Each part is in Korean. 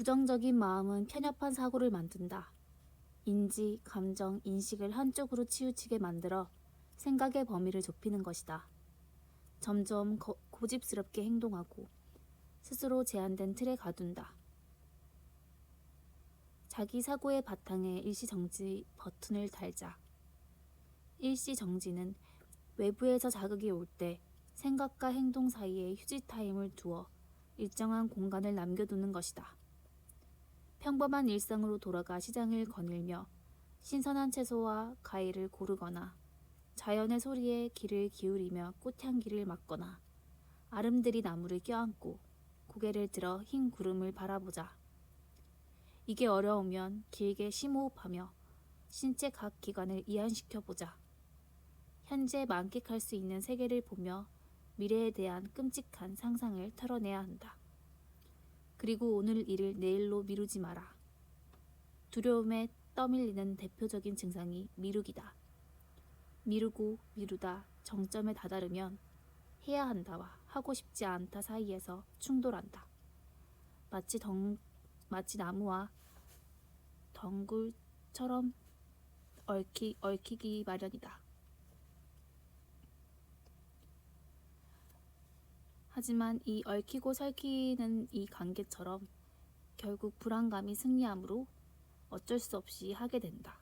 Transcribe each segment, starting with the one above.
부정적인 마음은 편협한 사고를 만든다. 인지, 감정, 인식을 한쪽으로 치우치게 만들어 생각의 범위를 좁히는 것이다. 점점 거- 고집스럽게 행동하고 스스로 제한된 틀에 가둔다. 자기 사고의 바탕에 일시정지 버튼을 달자. 일시정지는 외부에서 자극이 올 때 생각과 행동 사이에 휴지 타임을 두어 일정한 공간을 남겨두는 것이다. 평범한 일상으로 돌아가 시장을 거닐며 신선한 채소와 과일을 고르거나 자연의 소리에 귀를 기울이며 꽃향기를 맡거나 아름드리 나무를 껴안고 고개를 들어 흰 구름을 바라보자. 이게 어려우면 길게 심호흡하며 신체 각 기관을 이완시켜 보자. 현재 만끽할 수 있는 세계를 보며 미래에 대한 끔찍한 상상을 털어내야 한다. 그리고 오늘 일을 내일로 미루지 마라. 두려움에 떠밀리는 대표적인 증상이 미루기다. 미루고 미루다 정점에 다다르면 해야 한다와 하고 싶지 않다 사이에서 충돌한다. 마치 덩 마치 나무와 덩굴처럼 얽히 얽히기 마련이다. 하지만 이 얽히고 설키는 이 관계처럼 결국 불안감이 승리하므로 어쩔 수 없이 하게 된다.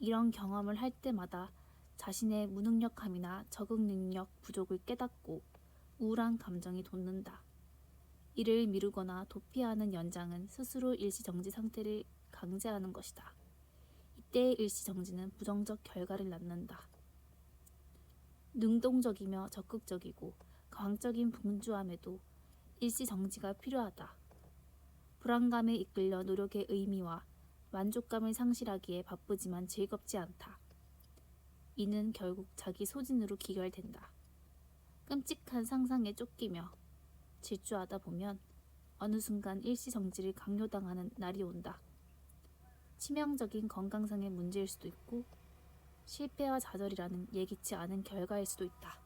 이런 경험을 할 때마다 자신의 무능력함이나 적응 능력 부족을 깨닫고 우울한 감정이 돋는다. 이를 미루거나 도피하는 연장은 스스로 일시정지 상태를 강제하는 것이다. 이때의 일시정지는 부정적 결과를 낳는다. 능동적이며 적극적이고 광적인 분주함에도 일시 정지가 필요하다. 불안감에 이끌려 노력의 의미와 만족감을 상실하기에 바쁘지만 즐겁지 않다. 이는 결국 자기 소진으로 기결된다. 끔찍한 상상에 쫓기며 질주하다 보면 어느 순간 일시정지를 강요당하는 날이 온다. 치명적인 건강상의 문제일 수도 있고 실패와 좌절이라는 예기치 않은 결과일 수도 있다.